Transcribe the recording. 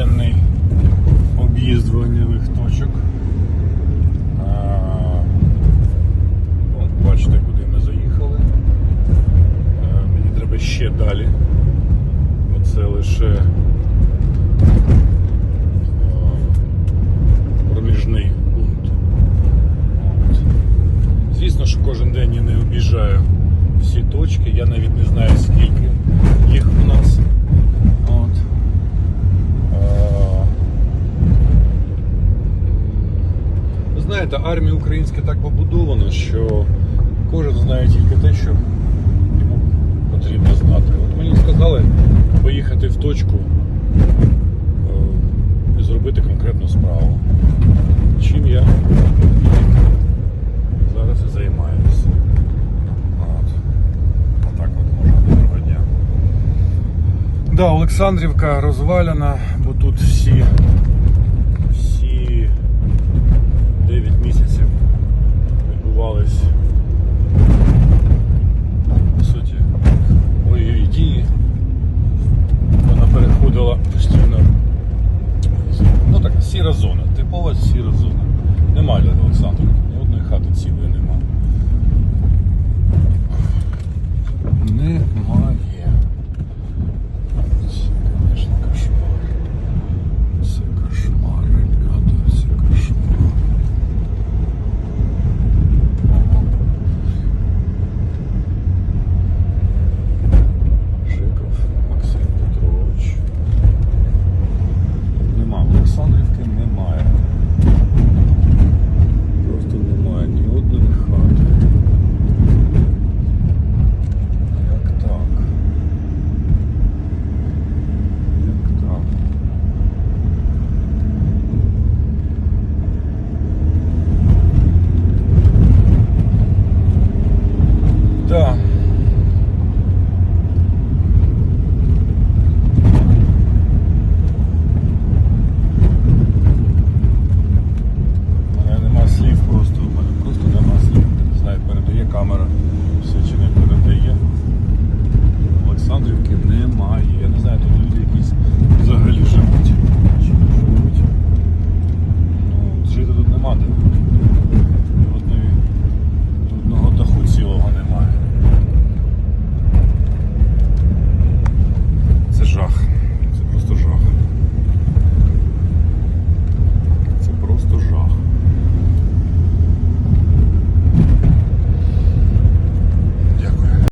щоденний об'їзд вогневих точок. От, бачите, куди ми заїхали. Мені треба ще далі. Оце лише проміжний пункт. От. Звісно, що кожен день я не об'їжджаю всі точки, я навіть не знаю скільки. Знаєте, армія українська так побудована, що кожен знає тільки те, що йому потрібно знати. От мені сказали поїхати в точку е, і зробити конкретну справу. Чим я зараз і займаюся. Да, Олександрівка розвалена, бо тут всі, допомагають. Я не знаю, тут люди якісь